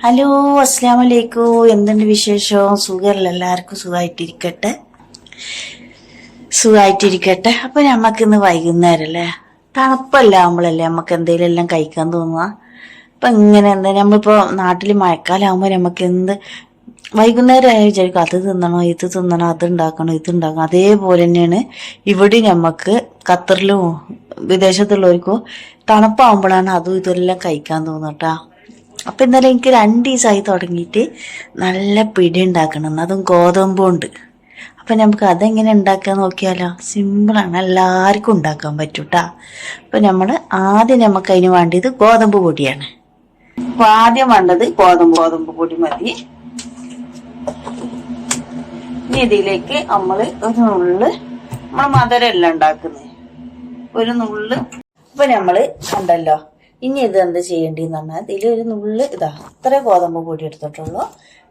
Hello അസ്സാം വലൈക്കും എന്തുണ്ട് വിശേഷം? സുഖമല്ല എല്ലാവർക്കും സുഖമായിട്ടിരിക്കട്ടെ സുഖമായിട്ടിരിക്കട്ടെ അപ്പൊ നമുക്ക് ഇന്ന് വൈകുന്നേരം അല്ലേ തണുപ്പല്ല നമ്മളല്ലേ നമുക്ക് എന്തെങ്കിലും എല്ലാം കഴിക്കാൻ തോന്നുക? അപ്പൊ ഇങ്ങനെ എന്താ നമ്മളിപ്പോ നാട്ടിൽ മഴക്കാലാകുമ്പോ നമുക്ക് എന്ത് വൈകുന്നേരം ആയി വിചാരിക്കും അത് തിന്നണോ ഇത് തിന്നണോ അത് ഉണ്ടാക്കണോ ഇത് ഉണ്ടാക്കണം അതേപോലെ തന്നെയാണ് ഇവിടെ നമുക്ക് ഖത്തറിലും വിദേശത്തുള്ളവർക്കും തണുപ്പാകുമ്പോഴാണ് അതും ഇതെല്ലാം കഴിക്കാൻ തോന്നുക അപ്പൊ ഇന്നലെ എനിക്ക് രണ്ട് ദിവസമായി തുടങ്ങിയിട്ട് നല്ല പിടി ഉണ്ടാക്കണം. അതും ഗോതമ്പുണ്ട് അപ്പം നമുക്ക് അതെങ്ങനെ ഉണ്ടാക്കാൻ നോക്കിയാലോ? സിമ്പിളാണ് എല്ലാവർക്കും ഉണ്ടാക്കാൻ പറ്റൂട്ടാ. അപ്പം നമ്മൾ ആദ്യം നമുക്ക് അതിന് വേണ്ടിയത് ഗോതമ്പ് പൊടിയാണ്. അപ്പോൾ ആദ്യം വേണ്ടത് ഗോതമ്പ് ഗോതമ്പ് പൊടി മതി. ഇനി ഇതിലേക്ക് നമ്മൾ ഒരു നുള്ള് നമ്മൾ മധുരമല്ല ഉണ്ടാക്കുന്നത്. ഒരു നുള്ള് ഇപ്പൊ നമ്മൾ കണ്ടല്ലോ. ഇനി ഇത് എന്ത് ചെയ്യേണ്ടതെന്ന് പറഞ്ഞാൽ ഇതിലൊരു ഒരു ഇതാ ഇത്ര ഗോതമ്പ് പൊടി എടുത്തിട്ടുള്ളൂ.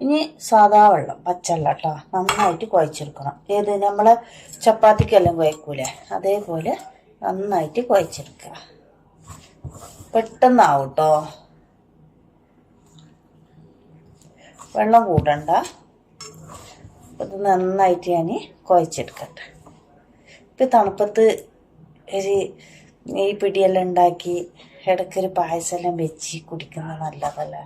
ഇനി സാധാ വെള്ളം പച്ചവെള്ളം കേട്ടോ നന്നായിട്ട് കുഴച്ചെടുക്കണം. ഏത് നമ്മളെ ചപ്പാത്തിക്കെല്ലാം കുഴക്കൂലേ അതേപോലെ നന്നായിട്ട് കുഴച്ചെടുക്കുക. പെട്ടെന്നാവും കേട്ടോ. വെള്ളം കൂടണ്ട. ഇത് നന്നായിട്ട് ഞാൻ കുഴച്ചെടുക്കട്ടെ. ഇപ്പം തണുപ്പത്ത് ഒരു ഈ പിടിയെല്ലാം ഉണ്ടാക്കി ഇടയ്ക്കൊരു പായസമെല്ലാം വെച്ച് കുടിക്കുന്നത് നല്ലതല്ലേ?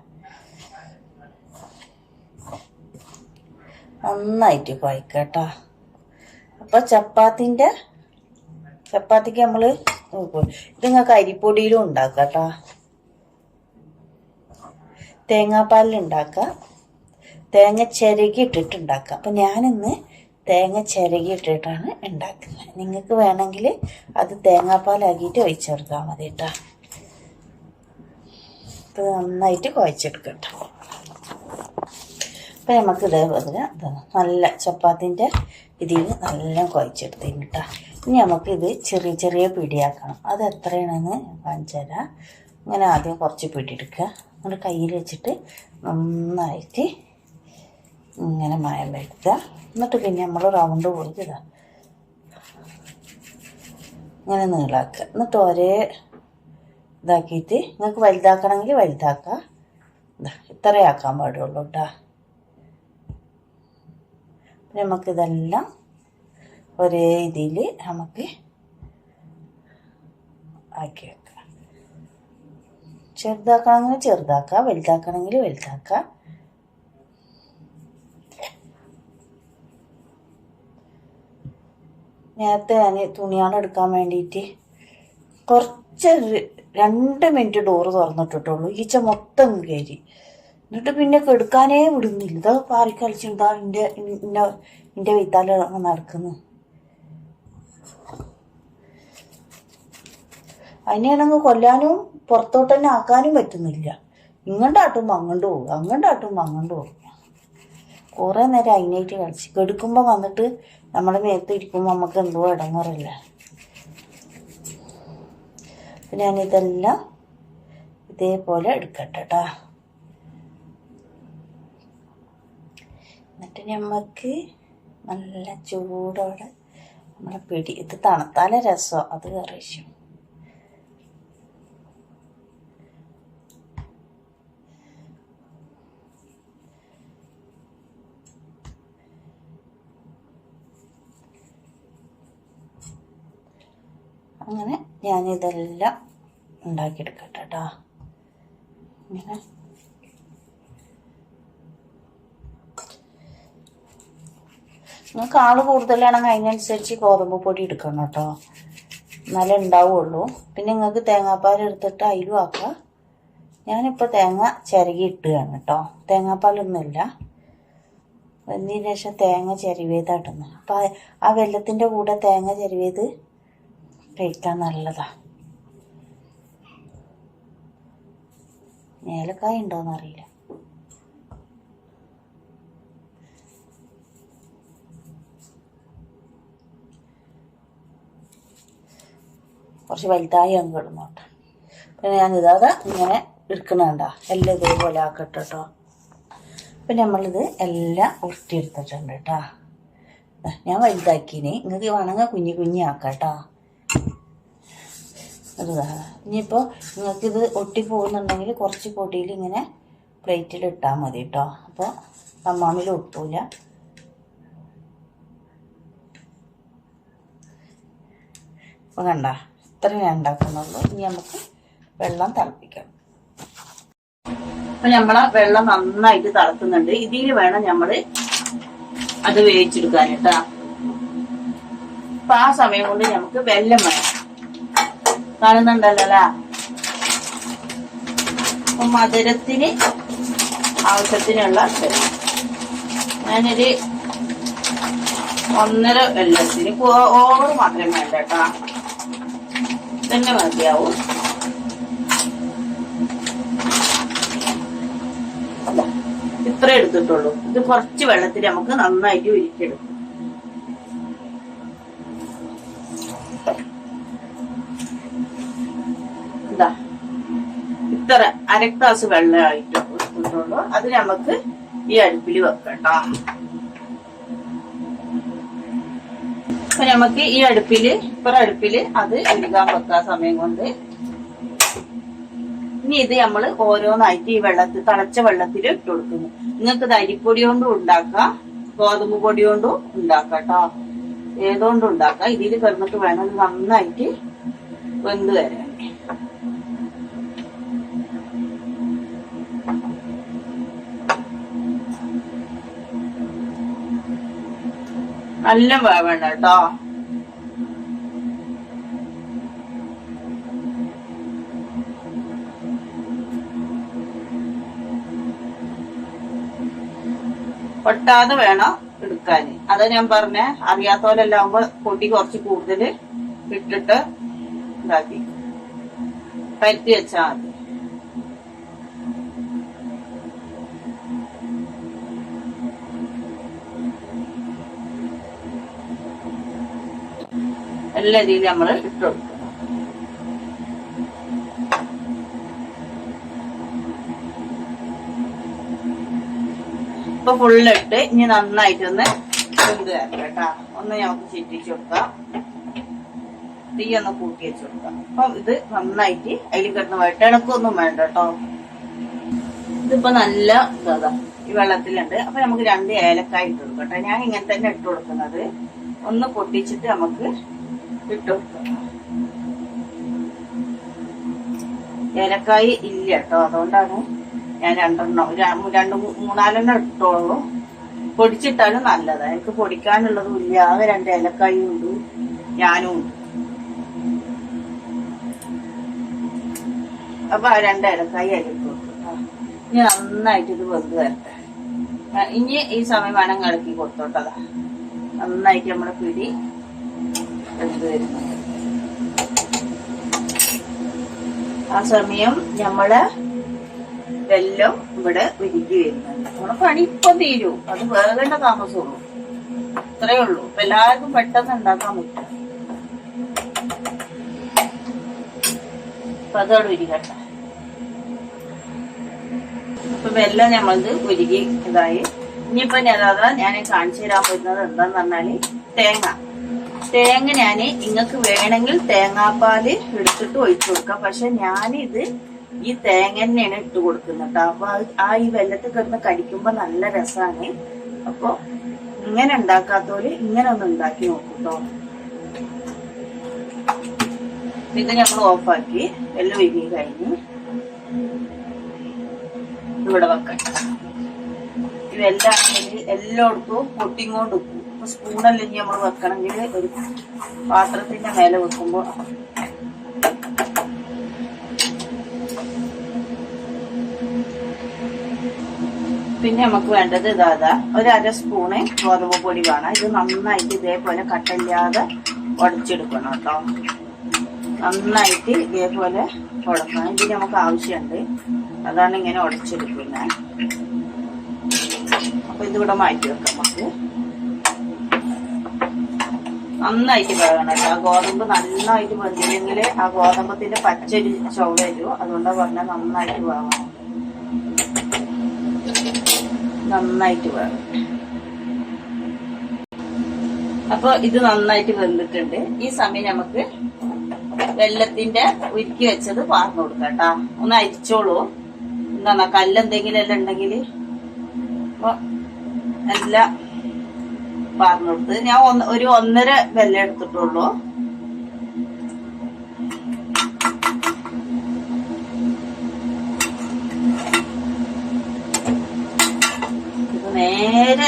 നന്നായിട്ട് കുഴക്കട്ടോ. അപ്പോൾ ചപ്പാത്തിന്റെ ചപ്പാത്തിക്ക് നമ്മൾ ഇത് നിങ്ങൾക്ക് അരിപ്പൊടിയിലും ഉണ്ടാക്കാം തേങ്ങാപ്പാലിൽ ഉണ്ടാക്കാം. തേങ്ങ ചിരകി ഇട്ടിട്ട് അപ്പം ഞാനിന്ന് തേങ്ങ ചിരകി ഇട്ടിട്ടാണ് ഉണ്ടാക്കുന്നത്. നിങ്ങൾക്ക് വേണമെങ്കിൽ അത് തേങ്ങാപ്പാലാക്കിയിട്ട് ഒഴിച്ചെടുത്താൽ മതി കേട്ടോ ഇത് നന്നായിട്ട് കുഴച്ചെടുക്കട്ടെ. അപ്പം നമുക്ക് ഇതേപോലെ ഇതാ നല്ല ചപ്പാത്തിന്റെ ഇതിൽ നല്ല കുഴച്ചെടുത്തിന് കേട്ടോ ഇനി നമുക്കിത് ചെറിയ ചെറിയ പിടിയാക്കണം അത് എത്രയാണെന്ന് കാണിച്ചു തരാം. ഇങ്ങനെ ആദ്യം കുറച്ച് പിടിയെടുക്കുക. നമ്മുടെ കയ്യിൽ വെച്ചിട്ട് നന്നായിട്ട് ഇങ്ങനെ മയം വരുത്തുക എന്നിട്ട് പിന്നെ നമ്മൾ റൗണ്ട് പോയി ഇതാ ഇങ്ങനെ നീളാക്കുക. എന്നിട്ട് ഒരേ ഇതാക്കിയിട്ട് നിങ്ങൾക്ക് വലുതാക്കണമെങ്കിൽ വലുതാക്കുക ഇതാ ഇത്രയാക്കാൻ പാടുള്ളൂ കേട്ടോ നമുക്കിതെല്ലാം ഒരേ രീതിയിൽ നമുക്ക് ആക്കി വെക്കാം. ചെറുതാക്കണമെങ്കിൽ ചെറുതാക്കുക വലുതാക്കണമെങ്കിൽ വലുതാക്കുക നേരത്തെ ഞാൻ തുണിയാണ് എടുക്കാൻ വേണ്ടിയിട്ട് കുറച്ച് ര- രണ്ട് മിനിറ്റ് ഡോറ് തുറന്നിട്ടിട്ടുള്ളൂ. ഈച്ച മൊത്തം കയറി എന്നിട്ട് പിന്നെ കെടുക്കാനേ വിടുന്നില്ല. ഇതാ പാറി കളിച്ചിട്ടാ എന്റെ എന്റെ എന്റെ വിത്താല നടക്കുന്നു. അതിനെയാണെങ്കിൽ കൊല്ലാനും പുറത്തോട്ട് തന്നെ ആക്കാനും പറ്റുന്നില്ല. ഇങ്ങോട്ടാട്ടും അങ്ങോട്ട് പോകും. അങ്ങോട്ടാട്ടും അങ്ങോട്ട് പോകും. കുറേ നേരം അതിനായിട്ട് കളിച്ച്. കെടുക്കുമ്പോൾ വന്നിട്ട് നമ്മുടെ നേരത്തെ ഇരിക്കുമ്പോൾ നമുക്ക് എന്തോ ഇടങ്ങാറില്ല? അപ്പം ഞാനിതെല്ലാം ഇതേപോലെ എടുക്കട്ടെ കേട്ടോ എന്നിട്ട് നമുക്ക് നല്ല ചൂടോടെ നമ്മളെ പിടി ഇത് തണുത്താലേ രസം. അത് വേറെ ഞാനിതെല്ലാം ഉണ്ടാക്കിയെടുക്കട്ടെ കേട്ടോ ഇങ്ങനെ. നിങ്ങൾക്ക് ആൾ കൂടുതലാണെങ്കിൽ അതിനനുസരിച്ച് ഗോതമ്പ് പൊടി എടുക്കണം കേട്ടോ. എന്നാലേ ഉണ്ടാവുള്ളൂ. പിന്നെ നിങ്ങൾക്ക് തേങ്ങാപ്പാൽ എടുത്തിട്ട് അതിലും ആക്കാം. ഞാനിപ്പോൾ തേങ്ങ ചിരകി ഇട്ടുകയാണ് കേട്ടോ. തേങ്ങാപ്പാലൊന്നുമില്ല. വെന്തതിന് ശേഷം തേങ്ങ ചിരവിയതാട്ടുന്നു അപ്പം ആ വെള്ളത്തിന്റെ കൂടെ തേങ്ങ ചിരവിയത് കഴിക്കാൻ നല്ലതാ. ഏലക്കായ ഉണ്ടോന്ന് അറിയില്ല. കുറച്ച് വലുതായി അങ്ങ് ഇടുന്നോട്ടെ. പിന്നെ ഞാൻ ഇതാതെ ഇങ്ങനെ എടുക്കണണ്ട എല്ലാം ഇതേപോലെ ആക്കട്ടെ കേട്ടോ. അപ്പം നമ്മളിത് എല്ലാം ഉരുട്ടിയെടുത്തിട്ടുണ്ട് കേട്ടോ. ഞാൻ വലുതാക്കിനി നിങ്ങൾക്ക് വേണമെങ്കിൽ കുഞ്ഞു കുഞ്ഞി ആക്കാം കേട്ടോ. അതാ ഇനിയിപ്പോൾ നിങ്ങൾക്കിത് ഒട്ടി പോകുന്നുണ്ടെങ്കിൽ കുറച്ച് പൊടിയിൽ ഇങ്ങനെ പ്ലേറ്റിൽ ഇട്ടാൽ മതി കേട്ടോ അപ്പോൾ തമ്മാമിൽ ഒട്ടൂല. അപ്പോൾ കണ്ട ഇത്ര ഞാൻ ഉണ്ടാക്കുന്നുള്ളൂ. ഇനി നമുക്ക് വെള്ളം തിളപ്പിക്കാം. അപ്പം നമ്മളെ വെള്ളം നന്നായിട്ട് തിളക്കുന്നുണ്ട്. ഇതിൽ വേണം നമ്മൾ അത് വേവിച്ചെടുക്കാൻ കേട്ടോ അപ്പം ആ സമയം കൊണ്ട് നമുക്ക് വെല്ലം വേണം. കാണുന്നുണ്ടല്ലോ മധുരത്തിന് ആവശ്യത്തിനുള്ള ഞാനൊരു ഒന്നര വെള്ളത്തിന് ഓവർ മാത്രം വേണ്ട കേട്ടാ. തന്നെ മതിയാവും. ഇത്രേ എടുത്തിട്ടുള്ളൂ. ഇത് കുറച്ച് വെള്ളത്തിൽ നമുക്ക് നന്നായിട്ട് ഉരുക്കിയെടുക്കും. ഇത്ര അര ഗ്ലാസ് വെള്ളമായിട്ട് എടുത്തിട്ടുള്ളൂ അത് നമുക്ക് ഈ അടുപ്പിൽ വെക്കട്ടോ. അപ്പൊ നമുക്ക് ഈ അടുപ്പിൽ ഇപ്പറ അടുപ്പിൽ അത് എഴുതാൻ വെക്കാൻ സമയം കൊണ്ട്. ഇനി ഇത് നമ്മൾ ഓരോന്നായിട്ട് ഈ വെള്ളത്തിൽ തളച്ച വെള്ളത്തിൽ ഇട്ട് കൊടുക്കുന്നു. നിങ്ങൾക്ക് അരിപ്പൊടി കൊണ്ടും ഉണ്ടാക്കാം. ഗോതമ്പ് പൊടി കൊണ്ടും ഉണ്ടാക്കാം കേട്ടോ ഏതുകൊണ്ടും ഉണ്ടാക്കാം. ഇതിൽ കിടന്നിട്ട് വേണം നന്നായിട്ട് വെന്ത് വരാൻ. നല്ല വേവണ്ട കേട്ടോ. പൊട്ടാതെ വേണം എടുക്കാൻ അതാ ഞാൻ പറഞ്ഞ അറിയാത്തവരെല്ലാം ആകുമ്പോ പൊടി കുറച്ച് കൂടുതൽ ഇട്ടിട്ട് ഇതാക്കി. പരത്തി വെച്ചാൽ മതി. എല്ലാ രീതിയിലും നമ്മൾ ഇട്ട് കൊടുക്കണം ഇപ്പൊ ഫുള്ളിട്ട് ഇനി നന്നായിട്ടൊന്ന് വെന്ത് തരാം കേട്ടാ. ഒന്ന് നമുക്ക് ചിറ്റിച്ചു കൊടുക്കാം. തീ ഒന്ന് കൂട്ടി വെച്ച് കൊടുക്കാം. ഇത് നന്നായിട്ട് അതിൽ കിടന്ന് വെട്ടണക്കൊന്നും വേണ്ട കേട്ടോ. ഇതിപ്പോ നല്ല ഇതാ ഈ വെള്ളത്തിലുണ്ട്. അപ്പൊ നമുക്ക് രണ്ട് ഏലക്കായ ഇട്ട് കൊടുക്കട്ടെ ഞാൻ ഇങ്ങനെ തന്നെ ഇട്ട് കൊടുക്കുന്നത്. ഒന്ന് പൊട്ടിച്ചിട്ട് നമുക്ക് ഇട്ട് ഏലക്കായി ഇല്ല കേട്ടോ അതുകൊണ്ടാണ് ഞാൻ രണ്ടെണ്ണം രണ്ട് മൂന്നാലെണ്ണം ഇട്ടോളൂ. പൊടിച്ചിട്ടാലും നല്ലതാണ് എനിക്ക് പൊടിക്കാനുള്ളതും ഇല്ല. ആകെ രണ്ട് ഏലക്കായും ഉണ്ട് ഞാനും ഉണ്ട്. അപ്പൊ ആ രണ്ട് ഏലക്കായി കൊടുക്കും ഇനി നന്നായിട്ട് ഇത് വെന്ത് വരട്ടെ. ഇനി ഈ സമയം വേണം ഇളക്കി കൊടുത്തോട്ടതാ. നന്നായിട്ട് നമ്മുടെ പിടി ആ സമയം നമ്മൾ വെല്ലം ഇവിടെ വിരിക്കു വരുന്നുണ്ട് നമ്മുടെ പണി ഇപ്പൊ തീരൂ. അത് വേകേണ്ട താമസമുള്ളൂ ഇത്രയേ ഉള്ളൂ. അപ്പൊ എല്ലാവർക്കും പെട്ടെന്ന് ഉണ്ടാക്കാൻ പറ്റും. അപ്പൊ അതോട് ഉരുകട്ടെ ഇപ്പൊ വെല്ലം നമ്മളത് ഉരുകി ഇതായി. ഇനിയിപ്പോ ഞാൻ ഞാൻ കാണിച്ചു തരാൻ പറ്റുന്നത് എന്താന്ന് പറഞ്ഞാൽ തേങ്ങ. തേങ്ങ ഞാൻ നിങ്ങൾക്ക് വേണമെങ്കിൽ തേങ്ങാപ്പാൽ എടുത്തിട്ട് ഒഴിച്ചു കൊടുക്കാം. പക്ഷെ ഞാനിത് ഈ തേങ്ങ തന്നെയാണ് ഇട്ട് കൊടുക്കുന്നത് അപ്പൊ ആ ഈ വെള്ളത്തിൽ കിടന്ന് കടിക്കുമ്പോ നല്ല രസമാണ് അപ്പൊ ഇങ്ങനെ ഉണ്ടാക്കാത്തോൽ ഇങ്ങനെ ഒന്ന് ഉണ്ടാക്കി നോക്കൂട്ടോ ഇത് ഞങ്ങൾ ഓഫാക്കി. വെള്ളം ഒഴുകി കഴിഞ്ഞ് ഇവിടെ വെക്കട്ടെ. ഇതെല്ലാം എല്ലായിടത്തും പൊട്ടിങ്ങോണ്ട് ഇപ്പൊ സ്പൂണല്ലെങ്കിൽ നമ്മൾ വെക്കണമെങ്കിൽ ഒരു പാത്രത്തിന്റെ മേലെ വെക്കുമ്പോ. പിന്നെ നമുക്ക് വേണ്ടത് ഇതാ ഒരു അര സ്പൂണ് ഗോതമ്പ് പൊടി വേണം. ഇത് നന്നായിട്ട് ഇതേപോലെ കട്ടില്ലാതെ ഉടച്ചെടുക്കണം കേട്ടോ. നന്നായിട്ട് ഇതേപോലെ ഉടക്കണം ഇത് നമുക്ക് ആവശ്യമുണ്ട് അതാണ് ഇങ്ങനെ ഉടച്ചെടുക്കുന്നത് അപ്പൊ ഇതിവിടെ മാറ്റി വെക്കാം നമുക്ക്. നന്നായിട്ട് കേട്ടോ. ആ ഗോതമ്പ് നന്നായിട്ട് വെന്തില്ലെങ്കിൽ ആ ഗോതമ്പത്തിന്റെ പച്ചരി ചുവ വരും. അതുകൊണ്ടാ പറഞ്ഞ നന്നായിട്ട് വേകണം നന്നായിട്ട് വേണം. അപ്പൊ ഇത് നന്നായിട്ട് വെന്തിട്ടുണ്ട്. ഈ സമയം നമുക്ക് വെള്ളത്തിന്റെ ഉരുക്കി വെച്ചത് പാർന്നു കൊടുക്കാം കേട്ടാ. ഒന്ന് അരിച്ചോളൂ. എന്താ കല്ലെന്തെങ്കിലും എല്ലാം ഉണ്ടെങ്കിൽ. അപ്പൊ എല്ലാം പറഞ്ഞു കൊടുത്ത് ഞാൻ ഒന്ന് ഒരു ഒന്നര വെല്ല എടുത്തിട്ടുള്ളൂ. നേരെ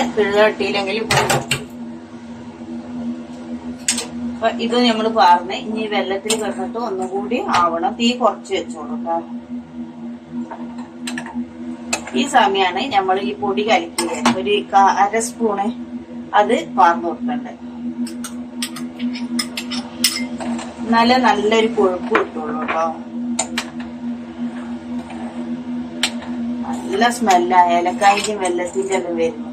പോകും. അപ്പൊ ഇത് നമ്മൾ പറഞ്ഞ് ഇനി വെള്ളത്തിൽ കിടന്നിട്ട് ഒന്നുകൂടി ആവണം. തീ കുറച്ച് വെച്ചോളൂ ഈ സമയമാണ് നമ്മൾ ഈ പൊടി കലക്കിയത്. ഒരു അര സ്പൂണ്. അത് വാർന്നു കൊടുക്കണ്ടേ നല്ല നല്ലൊരു കൊഴുപ്പ് കിട്ടുള്ളൂ കേട്ടോ. നല്ല സ്മെല്ല ഏലക്കായ്ക്ക് വെള്ളത്തിന്റെ അത് വരുന്നു.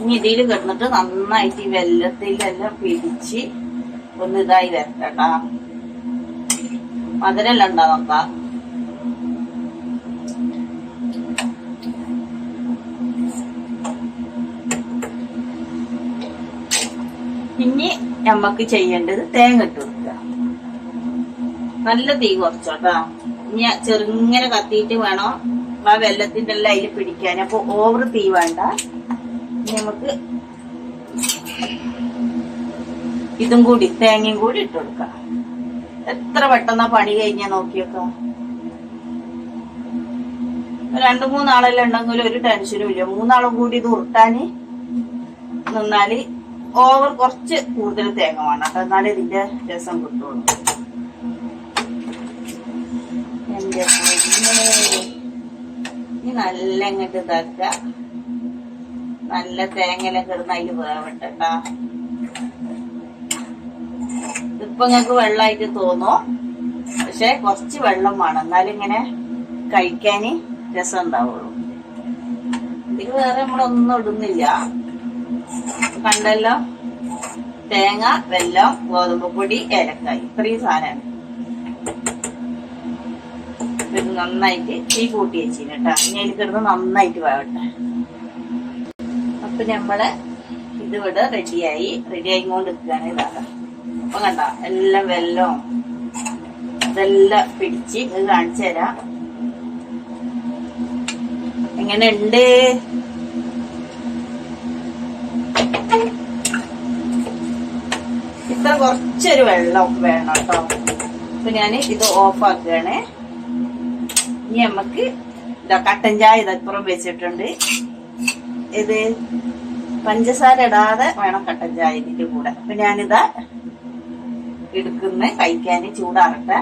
ഇനി ഇതിൽ കിടന്നിട്ട് നന്നായിട്ട് ഈ വെള്ളത്തിലെല്ലാം പിടിച്ച് ഒന്ന് ഇതായി വരട്ടെട്ടാ മധുരല്ല ഉണ്ടാ നോക്കാം നമ്മക്ക് ചെയ്യേണ്ടത് തേങ്ങ ഇട്ട് കൊടുക്കുക. നല്ല തീ കുറച്ചോട്ടാ ഇനി ചെറുങ്ങനെ കത്തിയിട്ട് വേണം? ആ വെള്ളത്തിന്റെ എല്ലാം അതിൽ പിടിക്കാൻ അപ്പൊ ഓവർ തീ വേണ്ട. നമുക്ക് ഇതും കൂടി തേങ്ങയും കൂടി ഇട്ട് കൊടുക്കാം. എത്ര പെട്ടെന്നാ പണി കഴിഞ്ഞാ നോക്കിയൊക്കെ. രണ്ടു മൂന്നാളെല്ലാം ഉണ്ടെങ്കിൽ ഒരു ടെൻഷനും ഇല്ല. മൂന്നാളും കൂടി ഇത് ഉരുട്ടാന് നിന്നാൽ ഓവർ കുറച്ച് കൂടുതൽ തേങ്ങ വേണം. കേട്ടോ എന്നാലേ ഇതിന്റെ രസം കിട്ടുള്ളൂ. എന്റെ. ഇനി നല്ല ഇങ്ങോട്ട് ഇതാക്ക നല്ല തേങ്ങയെല്ലാം കിടന്ന് അതിൽ വേവട്ടെട്ടാ. ഇപ്പൊ നിങ്ങക്ക് വെള്ളമായിട്ട് തോന്നും? പക്ഷെ കുറച്ച് വെള്ളം വേണം. എന്നാലും ഇങ്ങനെ കഴിക്കാന് രസം ഉണ്ടാവുള്ളൂ. ഇതിൽ വേറെ നമ്മളൊന്നും ഇടുന്നില്ല. കണ്ടല്ലോ? തേങ്ങ വെല്ലം ഗോതമ്പ് പൊടി ഏലക്കായി. ഇത്രയും സാധനമാണ് ഇത് നന്നായിട്ട് തീ കൂട്ടി വെച്ചിന് കേട്ടോ. ഇനി അതിൽ കിടന്ന് നന്നായിട്ട് വേവട്ടെ അപ്പൊ നമ്മൾ ഇത് ഇവിടെ റെഡിയായി റെഡി ആയിക്കൊണ്ട് നിൽക്കുകയാണ് ഇതാണ് അപ്പൊ കണ്ട? എല്ലാം വെല്ലവും ഇതെല്ലാം പിടിച്ച് ഇത് കാണിച്ചു തരാം. എങ്ങനെ ഉണ്ട് ഇത്ര കുറച്ചൊരു വെള്ളം വേണം കേട്ടോ. അപ്പൊ ഞാൻ ഇത് ഓഫ് ആക്കുകയാണ്. ഇനി നമുക്ക് ഇതാ കട്ടൻ ചായ ഇതപ്പുറം വെച്ചിട്ടുണ്ട്. ഇത് പഞ്ചസാര ഇടാതെ വേണം കട്ടൻ ചായ ഇതിന്റെ കൂടെ. അപ്പൊ ഞാനിതാ എടുക്കുന്ന കഴിക്കാൻ ചൂടാറട്ടെ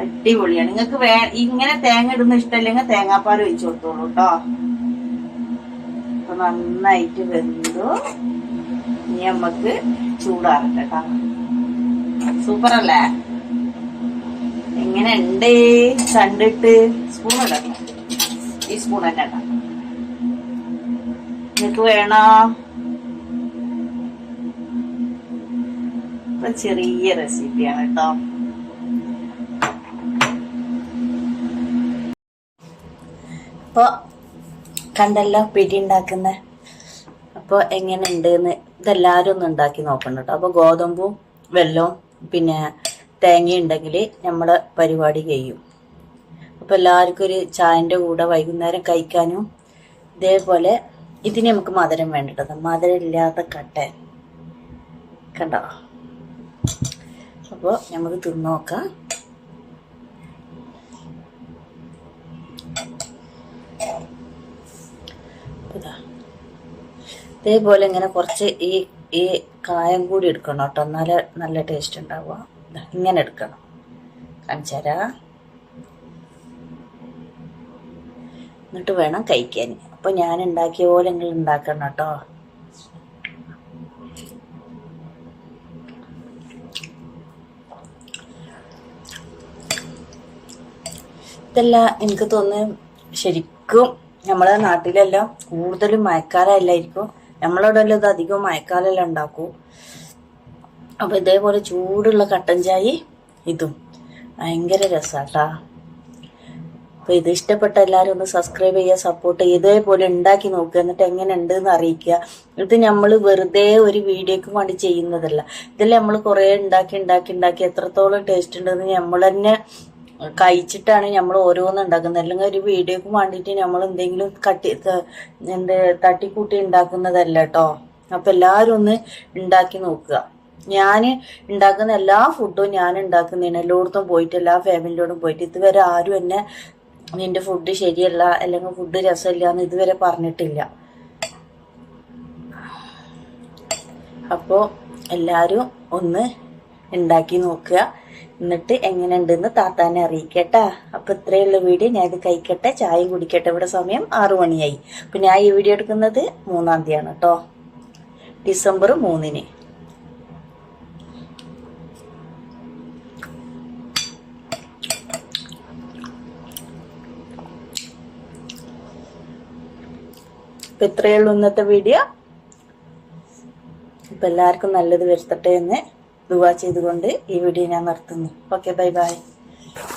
അടിപൊളിയാണ്. നിങ്ങൾക്ക് വേ ഇങ്ങനെ തേങ്ങ ഇടുന്ന ഇഷ്ടല്ലെങ്കിൽ തേങ്ങാപ്പാൽ ഒഴിച്ചു കൊടുത്തോളൂ കേട്ടോ. അപ്പൊ നന്നായിട്ട് വെന്തു. ഇനി നമുക്ക് ചൂടാറട്ടെ കേട്ടോ. എങ്ങനെ ഉണ്ട്? കണ്ടിട്ട് സ്പൂൺ ഇടണം. ഈ സ്പൂൺ തന്നെ ഇടാം. നിങ്ങക്ക് വേണോ? ചെറിയ റെസിപ്പിയാണ് കേട്ടോ. അപ്പൊ കണ്ടല്ലോ പിടി ഉണ്ടാക്കുന്ന. അപ്പോൾ എങ്ങനെ ഉണ്ടെന്ന്. ഇതെല്ലാവരും ഒന്ന് ഉണ്ടാക്കി നോക്കണം കേട്ടോ. അപ്പോൾ ഗോതമ്പും വെല്ലവും പിന്നെ തേങ്ങ ഉണ്ടെങ്കിൽ നമ്മുടെ പരിപാടി കഴിയും. അപ്പോൾ എല്ലാവർക്കും ഒരു ചായന്റെ കൂടെ വൈകുന്നേരം കഴിക്കാനും ഇതേപോലെ ഇതിന് നമുക്ക് മധുരം വേണ്ടിട്ടത് മധുരം ഇല്ലാത്ത കട്ടൻ. കണ്ടോ? അപ്പോൾ നമുക്ക് തിന്നു നോക്കാം ഇതാ ഇതേപോലെ ഇങ്ങനെ കുറച്ച് ഈ ഈ കായം കൂടി എടുക്കണം കേട്ടോ. എന്നാലേ നല്ല ടേസ്റ്റ് ഉണ്ടാവുക. ഇങ്ങനെ എടുക്കണം. കാണിച്ചാരാ എന്നിട്ട് വേണം കഴിക്കാൻ. അപ്പൊ ഞാൻ ഉണ്ടാക്കിയ പോലെ നിങ്ങൾ ഉണ്ടാക്കണം കേട്ടോ. ഇതല്ല എനിക്ക് തോന്നുന്നു ശരിക്കും നമ്മളെ നാട്ടിലെല്ലാം കൂടുതലും മഴക്കാലമല്ലായിരിക്കും നമ്മളോടെല്ലാം ഇത് അധികം മഴക്കാലമെല്ലാം ഉണ്ടാക്കൂ. അപ്പൊ ഇതേപോലെ ചൂടുള്ള കട്ടൻ ചായ ഇതും. ഭയങ്കര രസാട്ടാ. അപ്പൊ ഇത് ഇഷ്ടപ്പെട്ട എല്ലാവരും ഒന്ന് സബ്സ്ക്രൈബ് ചെയ്യുക സപ്പോർട്ട് ചെയ്യുക ഇതേപോലെ ഉണ്ടാക്കി നോക്കുക. എന്നിട്ട് എങ്ങനെ ഉണ്ട് എന്ന് അറിയിക്കുക. ഇത് നമ്മൾ വെറുതെ ഒരു വീഡിയോക്ക് വേണ്ടി ചെയ്യുന്നതല്ല. ഇതിൽ നമ്മൾ കുറെ ഉണ്ടാക്കി ഉണ്ടാക്കി ഉണ്ടാക്കി എത്രത്തോളം ടേസ്റ്റ് ഉണ്ടെന്ന് നമ്മൾ തന്നെ കഴിച്ചിട്ടാണ് നമ്മൾ ഓരോന്ന് ഉണ്ടാക്കുന്നത്. അല്ലെങ്കിൽ ഒരു വീഡിയോക്ക് വേണ്ടിയിട്ട് നമ്മൾ എന്തെങ്കിലും കട്ടി എന്ത് തട്ടിക്കൂട്ടി ഉണ്ടാക്കുന്നതല്ല കേട്ടോ അപ്പം എല്ലാവരും ഒന്ന് ഉണ്ടാക്കി നോക്കുക. ഞാൻ ഉണ്ടാക്കുന്ന എല്ലാ ഫുഡും ഞാൻ ഉണ്ടാക്കുന്നതാണ്. എല്ലായിടത്തും പോയിട്ട് എല്ലാ ഫാമിലിയോടും പോയിട്ട്. ഇതുവരെ ആരും എന്നെ നിന്റെ ഫുഡ് ശരിയല്ല അല്ലെങ്കിൽ ഫുഡ് രസമില്ല എന്ന് ഇതുവരെ പറഞ്ഞിട്ടില്ല. അപ്പോൾ എല്ലാവരും ഒന്ന് ഉണ്ടാക്കി നോക്കുക. എന്നിട്ട് എങ്ങനെ ഉണ്ടെന്ന് താത്താനെ അറിയിക്കട്ടാ. അപ്പൊ ഇത്രയുള്ള വീഡിയോ ഞാൻ ഇത് കഴിക്കട്ടെ ചായയും കുടിക്കട്ടെ. ഇവിടെ സമയം ആറു മണിയായി. അപ്പൊ ഞാൻ ഈ വീഡിയോ എടുക്കുന്നത് മൂന്നാം തീയതിയാണ് കേട്ടോ. ഡിസംബർ മൂന്നിന്. അപ്പൊ ഇത്രയുള്ള ഇന്നത്തെ വീഡിയോ. അപ്പൊ എല്ലാവർക്കും നല്ലത് വരുത്തട്ടെ എന്ന് ദുവാ ചെയ്തുകൊണ്ട് ഈ വീഡിയോ ഞാൻ നിർത്തുന്നു. Okay bye bye.